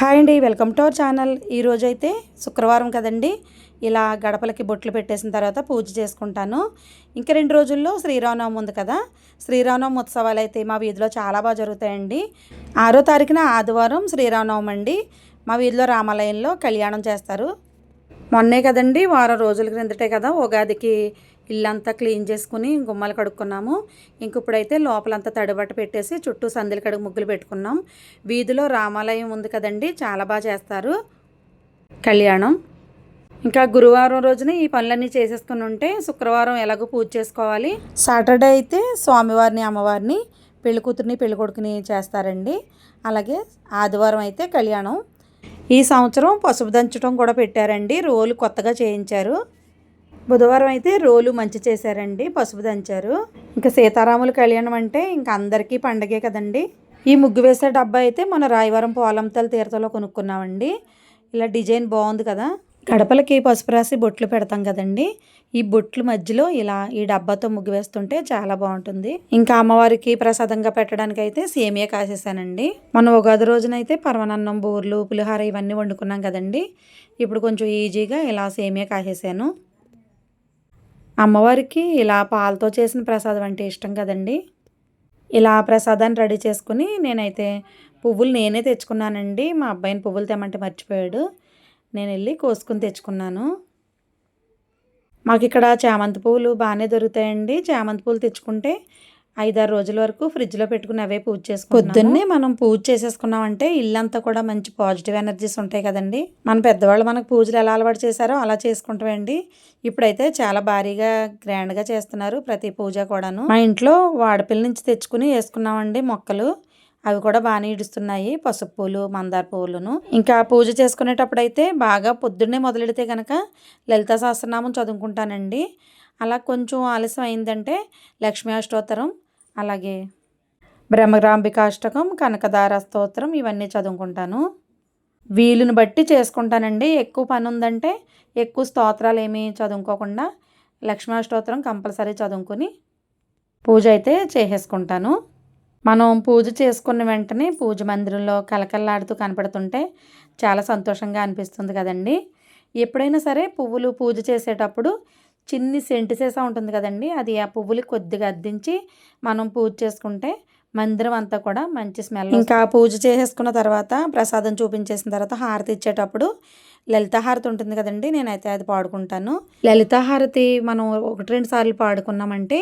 Hi అండి welcome to our channel. ఈరోజైతే శుక్రవారం కదండి. ఇలా గడపలకి బొట్లు పెట్టేసిన తర్వాత పూజ చేసుకుంటాను. ఇంకా రెండు రోజుల్లో శ్రీరామనవమి ఉంది కదా. శ్రీరామనవమి ఉత్సవాలు అయితే మా వీధిలో చాలా బాగా జరుగుతాయండి. ఆరో తారీఖున ఆదివారం శ్రీరామనవమి అండి. మా వీధిలో రామాలయంలో కళ్యాణం చేస్తారు. మొన్నే కదండి వారం రోజుల క్రిందటే కదా ఉగాదికి ఇల్లంతా క్లీన్ చేసుకుని గుమ్మలు కడుక్కున్నాము. ఇంక ఇప్పుడైతే లోపలంతా తడిబట్ట పెట్టేసి చుట్టూ సందులు కడుగు ముగ్గులు పెట్టుకున్నాం. వీధిలో రామాలయం ఉంది కదండి చాలా బాగా చేస్తారు. కళ్యాణం. ఇంకా గురువారం రోజున ఈ పనులన్నీ చేసేసుకుని ఉంటే శుక్రవారం ఎలాగో పూజ చేసుకోవాలి. సాటర్డే అయితే స్వామివారిని అమ్మవారిని పెళ్ళి కూతుర్ని పెళ్ళి కొడుకుని చేస్తారండి. అలాగే ఆదివారం అయితే కళ్యాణం. ఈ సంవత్సరం పసుపు దంచడం కూడా పెట్టారండి. రోలు కొత్తగా చేయించారు. బుధవారం అయితే రోలు మంచి చేశారండి పసుపు దంచారు. ఇంకా సీతారాముల కళ్యాణం అంటే ఇంకా అందరికీ పండగే కదండి. ఈ ముగ్గు వేసే డబ్బా అయితే మన రాయవరం పోలంతల తీర్థంలో కొనుక్కున్నామండి. ఇలా డిజైన్ బాగుంది కదా. గడపలకి పసుపు రాసి బొట్లు పెడతాం కదండి. ఈ బొట్లు మధ్యలో ఇలా ఈ డబ్బాతో ముగ్గు వేస్తుంటే చాలా బాగుంటుంది. ఇంకా అమ్మవారికి ప్రసాదంగా పెట్టడానికి అయితే సేమియా కాసేసానండి. మనం ఉగాది రోజునైతే పరమనన్నం బూర్లు పులిహార ఇవన్నీ వండుకున్నాం కదండి. ఇప్పుడు కొంచెం ఈజీగా ఇలా సేమియా కాసేసాను. అమ్మవారికి ఇలా పాలతో చేసిన ప్రసాదం అంటే ఇష్టం కదండి. ఇలా ప్రసాదాన్ని రెడీ చేసుకుని నేనైతే పువ్వులు నేనే తెచ్చుకున్నానండి. మా అబ్బాయిని పువ్వులు తెమ్మంటే మర్చిపోయాడు. నేను వెళ్ళి కోసుకుని తెచ్చుకున్నాను. మాకు ఇక్కడ చామంతి పువ్వులు బాగానే దొరుకుతాయండి. చామంతి పువ్వులు తెచ్చుకుంటే ఐదారు రోజుల వరకు ఫ్రిడ్జ్లో పెట్టుకుని అవే పూజ చేసుకుని పొద్దున్నే మనం పూజ చేసేసుకున్నామంటే ఇల్లంతా కూడా మంచి పాజిటివ్ ఎనర్జీస్ ఉంటాయి కదండి. మన పెద్దవాళ్ళు మనకు పూజలు ఎలా అలవాటు చేశారో అలా చేసుకుంటామండి. ఇప్పుడైతే చాలా భారీగా గ్రాండ్గా చేస్తున్నారు ప్రతి పూజ కూడాను. మా ఇంట్లో వాడపిల్ల నుంచి తెచ్చుకుని వేసుకున్నామండి మొక్కలు. అవి కూడా బాగానే ఇడుస్తున్నాయి పసుపు పూలు మందార పువ్వులను. ఇంకా పూజ చేసుకునేటప్పుడు అయితే బాగా పొద్దున్నే మొదలెడితే కనుక లలిత సహస్రనామం చదువుకుంటానండి. అలా కొంచెం ఆలస్యం అయిందంటే లక్ష్మీ అష్టోత్తరం అలాగే. బ్రహ్మరాంబికాష్టకం కనకదార స్తోత్రం ఇవన్నీ చదువుకుంటాను. వీలుని బట్టి చేసుకుంటానండి. ఎక్కువ పని ఉందంటే ఎక్కువ స్తోత్రాలు ఏమీ చదువుకోకుండా లక్ష్మీష్టోత్రం కంపల్సరీ చదువుకొని పూజ అయితే చేసేసుకుంటాను. మనం పూజ చేసుకున్న వెంటనే పూజ మందిరంలో కలకల్లాడుతూ కనపడుతుంటే చాలా సంతోషంగా అనిపిస్తుంది కదండి. ఎప్పుడైనా సరే పువ్వులు పూజ చేసేటప్పుడు చిన్ని సెంటు సీసా ఉంటుంది కదండి అది ఆ పువ్వులు కొద్దిగా అద్దించి మనం పూజ చేసుకుంటే మందిరం అంతా కూడా మంచి స్మెల్ ఇంకా పూజ చేసేసుకున్న తర్వాత ప్రసాదం చూపించేసిన తర్వాత హారతి ఇచ్చేటప్పుడు లలిత హారతి ఉంటుంది కదండి నేనైతే అది పాడుకుంటాను. లలిత హారతి మనం ఒకటి రెండు సార్లు పాడుకున్నామంటే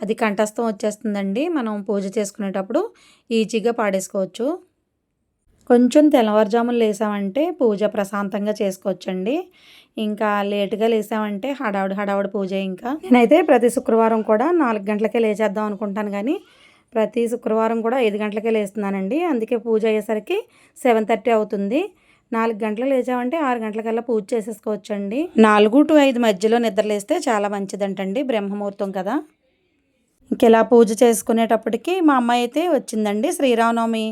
అది కంఠస్థం వచ్చేస్తుందండి మనం పూజ చేసుకునేటప్పుడు ఈజీగా పాడేసుకోవచ్చు. కొంచెం తెల్లవారుజాములు లేసామంటే పూజ ప్రశాంతంగా చేసుకోవచ్చండి. ఇంకా లేటుగా లేసామంటే హడావుడి హడావుడి పూజ ఇంకా. నేనైతే ప్రతి శుక్రవారం కూడా నాలుగు గంటలకే లేచేద్దాం అనుకుంటాను కానీ ప్రతి శుక్రవారం కూడా ఐదు గంటలకే లేస్తున్నానండి. అందుకే పూజ అయ్యేసరికి సెవెన్ థర్టీ అవుతుంది. నాలుగు గంటలు లేచామంటే ఆరు గంటలకల్లా పూజ చేసేసుకోవచ్చండి. నాలుగు టు ఐదు మధ్యలో నిద్రలేస్తే చాలా మంచిదంటండి బ్రహ్మముహూర్తం కదా. ఇంకెలా పూజ చేసుకునేటప్పటికి మా అమ్మాయి అయితే వచ్చిందండి శ్రీరామనవమి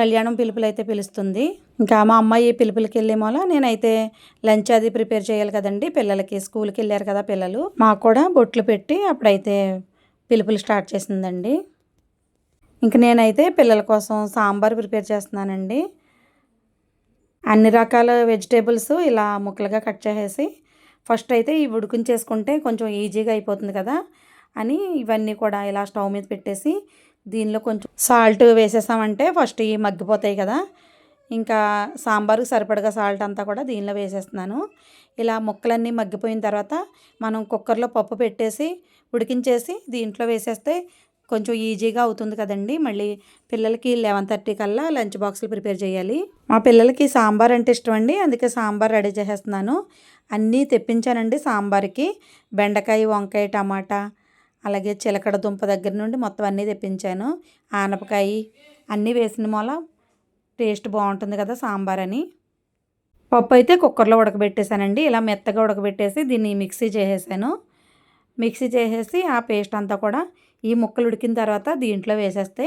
కళ్యాణం పిలుపులు అయితే పిలుస్తుంది. ఇంకా మా అమ్మాయి పిలుపులకి వెళ్ళే మూల నేనైతే లంచ్ అది ప్రిపేర్ చేయాలి కదండి. పిల్లలకి స్కూల్కి వెళ్ళారు కదా పిల్లలు. మాకు కూడా బొట్లు పెట్టి అప్పుడైతే పిలుపులు స్టార్ట్ చేసిందండి. ఇంక నేనైతే పిల్లల కోసం సాంబార్ ప్రిపేర్ చేస్తున్నానండి. అన్ని రకాల వెజిటేబుల్స్ ఇలా ముక్కలుగా కట్ చేసేసి ఫస్ట్ అయితే ఈ ఉడికించేసుకుంటే కొంచెం ఈజీగా అయిపోతుంది కదా అని ఇవన్నీ కూడా ఇలా స్టవ్ మీద పెట్టేసి దీనిలో కొంచెం సాల్ట్ వేసేసామంటే ఫస్ట్ ఇవి మగ్గిపోతాయి కదా. ఇంకా సాంబార్కి సరిపడగా సాల్ట్ అంతా కూడా దీనిలో వేసేస్తున్నాను. ఇలా ముక్కలన్నీ మగ్గిపోయిన తర్వాత మనం కుక్కర్లో పప్పు పెట్టేసి ఉడికించేసి దీంట్లో వేసేస్తే కొంచెం ఈజీగా అవుతుంది కదండి. మళ్ళీ పిల్లలకి లెవెన్ థర్టీ కల్లా లంచ్ బాక్సులు ప్రిపేర్ చేయాలి. మా పిల్లలకి సాంబార్ అంటే ఇష్టం అండి అందుకే సాంబార్ రెడీ చేసేస్తున్నాను. అన్నీ తెప్పించానండి సాంబార్కి. బెండకాయ వంకాయ టమాటా అలాగే చిలకడ దుంప దగ్గర నుండి మొత్తం అన్నీ తెప్పించాను. ఆనపకాయ అన్నీ వేసిన మూల టేస్ట్ బాగుంటుంది కదా సాంబార్ అని. పప్పు అయితే కుక్కర్లో ఉడకబెట్టేశానండి. ఇలా మెత్తగా ఉడకబెట్టేసి దీన్ని మిక్సీ చేసేసాను. మిక్సీ చేసేసి ఆ పేస్ట్ అంతా కూడా ఈ ముక్కలు ఉడికిన తర్వాత దీంట్లో వేసేస్తే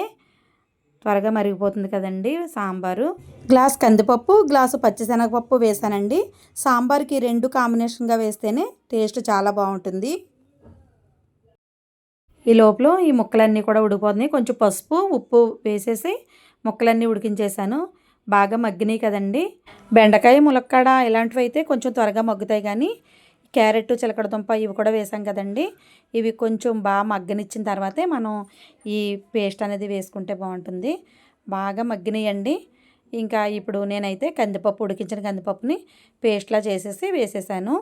త్వరగా మరిగిపోతుంది కదండి సాంబారు. గ్లాస్ కందిపప్పు గ్లాసు పచ్చిశనగపప్పు వేసానండి సాంబార్కి రెండు కాంబినేషన్గా వేస్తేనే టేస్ట్ చాలా బాగుంటుంది. ఈ లోపల ఈ ముక్కలన్నీ కూడా ఉడికిపోతున్నాయి. కొంచెం పసుపు ఉప్పు వేసేసి ముక్కలన్నీ ఉడికించేసాను బాగా మగ్గినాయి కదండి. బెండకాయ ములక్కాడ ఇలాంటివి అయితే కొంచెం త్వరగా మగ్గుతాయి కానీ క్యారెట్ చిలకడ దుంప ఇవి కూడా వేసాం కదండి. ఇవి కొంచెం బాగా మగ్గనిచ్చిన తర్వాతే మనం ఈ పేస్ట్ అనేది వేసుకుంటే బాగుంటుంది. బాగా మగ్గినాయండి. ఇంకా ఇప్పుడు నేనైతే కందిపప్పు ఉడికించిన కందిపప్పుని పేస్ట్లా చేసేసి వేసేసాను.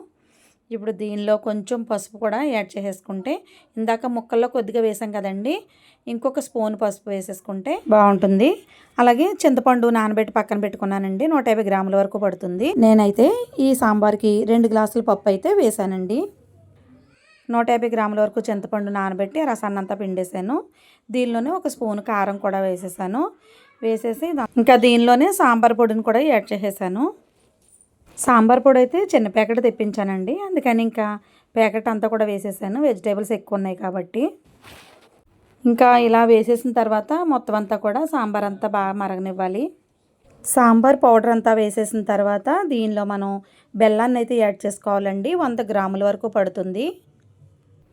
ఇప్పుడు దీనిలో కొంచెం పసుపు కూడా యాడ్ చేసేసుకుంటే ఇందాక ముక్కల్లో కొద్దిగా వేసాం కదండి ఇంకొక స్పూన్ పసుపు వేసేసుకుంటే బాగుంటుంది. అలాగే చింతపండు నానబెట్టి పక్కన పెట్టుకున్నానండి నూట యాభై గ్రాముల వరకు పడుతుంది. నేనైతే ఈ సాంబార్కి రెండు గ్లాసుల పప్పు అయితే వేసానండి. నూట యాభై గ్రాముల వరకు చింతపండు నానబెట్టి రసాన్నంతా పిండేసాను దీనిలోనే ఒక స్పూన్ కారం కూడా వేసేసాను. వేసేసి ఇంకా దీనిలోనే సాంబార్ పొడిని కూడా యాడ్ చేసేసాను. సాంబార్ పొడి అయితే చిన్న ప్యాకెట్ తెప్పించానండి. అందుకని ఇంకా ప్యాకెట్ అంతా కూడా వేసేసాను. వెజిటేబుల్స్ ఎక్కువ ఉన్నాయి కాబట్టి. ఇంకా ఇలా వేసేసిన తర్వాత మొత్తం అంతా కూడా సాంబార్ అంతా బాగా మరగనివ్వాలి. సాంబార్ పౌడర్ అంతా వేసేసిన తర్వాత దీనిలో మనం బెల్లాన్ని అయితే యాడ్ చేసుకోవాలండి. వంద గ్రాముల వరకు పడుతుంది.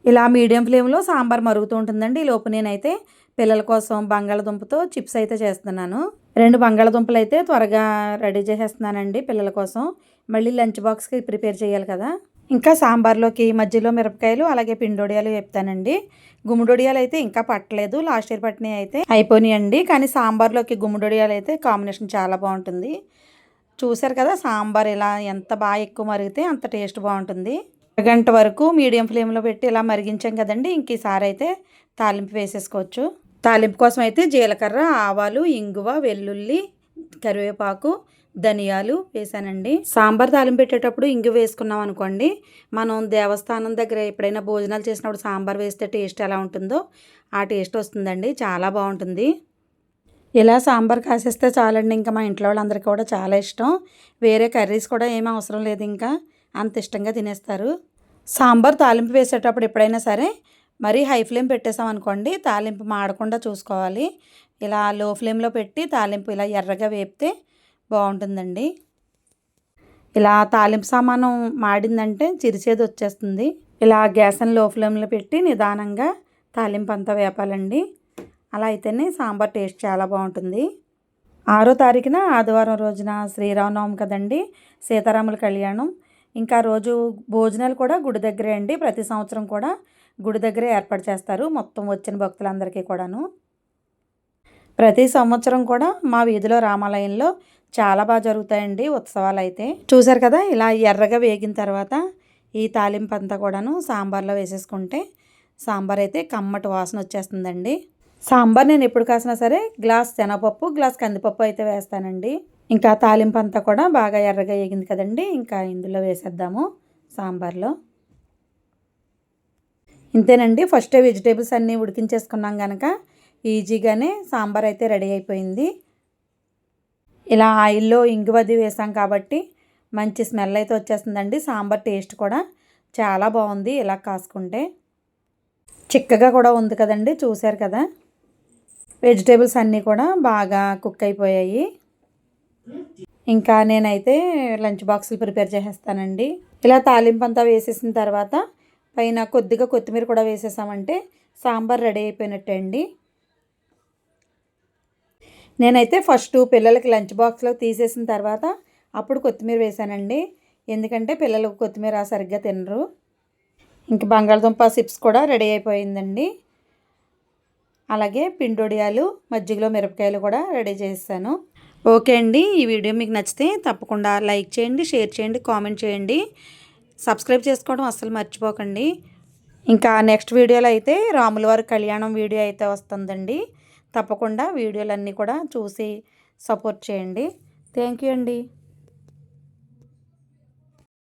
ఇలా మీడియం ఫ్లేమ్లో సాంబార్ మరుగుతూ ఉంటుందండి. లోపు నేనైతే పిల్లల కోసం బంగాళదుంపతో చిప్స్ అయితే చేస్తున్నాను. రెండు బంగాళదుంపలు అయితే త్వరగా రెడీ చేసేస్తున్నానండి పిల్లల కోసం. మళ్ళీ లంచ్ బాక్స్కి ప్రిపేర్ చేయాలి కదా. ఇంకా సాంబార్లోకి మధ్యలో మిరపకాయలు అలాగే పిండొడియాలు చెప్తానండి గుమ్మడొడియాలు అయితే ఇంకా పట్టలేదు. లాస్ట్ ఇయర్ పట్టినవి అయితే అయిపోయినాయండి. కానీ సాంబార్లోకి గుమ్మడొడియాలు అయితే కాంబినేషన్ చాలా బాగుంటుంది. చూసారు కదా సాంబార్ ఇలా ఎంత బాగా ఎక్కువ మరిగితే అంత టేస్ట్ బాగుంటుంది. అరగంట వరకు మీడియం ఫ్లేమ్లో పెట్టి ఇలా మరిగించాం కదండి ఇంక ఈసారి అయితే తాలింపు వేసేసుకోవచ్చు. తాలింపు కోసం అయితే జీలకర్ర ఆవాలు ఇంగువ వెల్లుల్లి కరివేపాకు ధనియాలు వేసానండి. సాంబార్ తాలింపు పెట్టేటప్పుడు ఇంగు వేసుకున్నాం అనుకోండి మనం దేవస్థానం దగ్గర ఎప్పుడైనా భోజనాలు చేసినప్పుడు సాంబార్ వేస్తే టేస్ట్ ఎలా ఉంటుందో ఆ టేస్ట్ వస్తుందండి చాలా బాగుంటుంది. ఇలా సాంబార్ కాసేస్తే చాలండి ఇంకా మా ఇంట్లో వాళ్ళందరికీ కూడా చాలా ఇష్టం. వేరే కర్రీస్ కూడా ఏమీ అవసరం లేదు ఇంకా అంత ఇష్టంగా తినేస్తారు. సాంబార్ తాలింపు వేసేటప్పుడు ఎప్పుడైనా సరే మరీ హై ఫ్లేమ్ పెట్టేసాం అనుకోండి తాలింపు మాడకుండా చూసుకోవాలి. ఇలా లో ఫ్లేమ్లో పెట్టి తాలింపు ఇలా ఎర్రగా వేపితే బాగుంటుందండి. ఇలా తాలింపు సామానం మాడిందంటే చిరిచేది వచ్చేస్తుంది. ఇలా గ్యాస్ని లో ఫ్లేమ్లో పెట్టి నిదానంగా తాలింపు అంతా వేపాలండి. అలా అయితేనే సాంబార్ టేస్ట్ చాలా బాగుంటుంది. ఆరో తారీఖున ఆదివారం రోజున శ్రీరామనవమి కదండి సీతారాముల కళ్యాణం. ఇంకా రోజు భోజనాలు కూడా గుడి దగ్గరే అండి. ప్రతి సంవత్సరం కూడా గుడి దగ్గరే ఏర్పాటు చేస్తారు మొత్తం వచ్చిన భక్తులందరికీ కూడాను. ప్రతి సంవత్సరం కూడా మా వీధిలో రామాలయంలో చాలా బాగా జరుగుతాయండి ఉత్సవాలు అయితే. చూసారు కదా ఇలా ఎర్రగా వేగిన తర్వాత ఈ తాలింపు అంతా కూడాను సాంబార్లో వేసేసుకుంటే సాంబార్ అయితే కమ్మటి వాసన వచ్చేస్తుందండి. సాంబార్ నేను ఎప్పుడు కాసినా సరే గ్లాస్ శనగపప్పు గ్లాస్ కందిపప్పు అయితే వేస్తానండి. ఇంకా తాలింపు అంతా కూడా బాగా ఎర్రగా వేగింది కదండి ఇంకా ఇందులో వేసేద్దాము సాంబార్లో. ఇంతేనండి ఫస్ట్ వెజిటేబుల్స్ అన్నీ ఉడికించేసుకున్నాం కనుక ఈజీగానే సాంబార్ అయితే రెడీ అయిపోయింది. ఇలా ఆయిల్లో ఇంగువది వేసాం కాబట్టి మంచి స్మెల్ అయితే వచ్చేస్తుందండి సాంబార్ టేస్ట్ కూడా చాలా బాగుంది ఇలా కాసుకుంటే. చిక్కగా కూడా ఉంది కదండి చూశారు కదా? వెజిటేబుల్స్ అన్నీ కూడా బాగా కుక్ అయిపోయాయి. ఇంకా నేనైతే లంచ్ బాక్సులు ప్రిపేర్ చేసేస్తానండి. ఇలా తాలింపు అంతా వేసేసిన తర్వాత పైన కొద్దిగా కొత్తిమీర కూడా వేసేసామంటే సాంబార్ రెడీ అయిపోయినట్టే అండి నేనైతే ఫస్ట్ పిల్లలకి లంచ్ బాక్స్లో తీసేసిన తర్వాత అప్పుడు కొత్తిమీర వేసానండి. ఎందుకంటే పిల్లలు కొత్తిమీర సరిగ్గా తినరు. ఇంక బంగాళదుంప సిప్స్ కూడా రెడీ అయిపోయిందండి. అలాగే పిండొడియాలు మజ్జిగలో మిరపకాయలు కూడా రెడీ చేస్తాను ఓకే అండి ఈ వీడియో మీకు నచ్చితే తప్పకుండా లైక్ చేయండి షేర్ చేయండి కామెంట్ చేయండి. సబ్స్క్రైబ్ చేసుకోవడం అస్సలు మర్చిపోకండి. ఇంకా నెక్స్ట్ వీడియోలో అయితే రాములవారి కళ్యాణం వీడియో అయితే వస్తుందండి. తప్పకుండా వీడియోలన్నీ కూడా చూసి సపోర్ట్ చేయండి. థ్యాంక్ యూ అండి.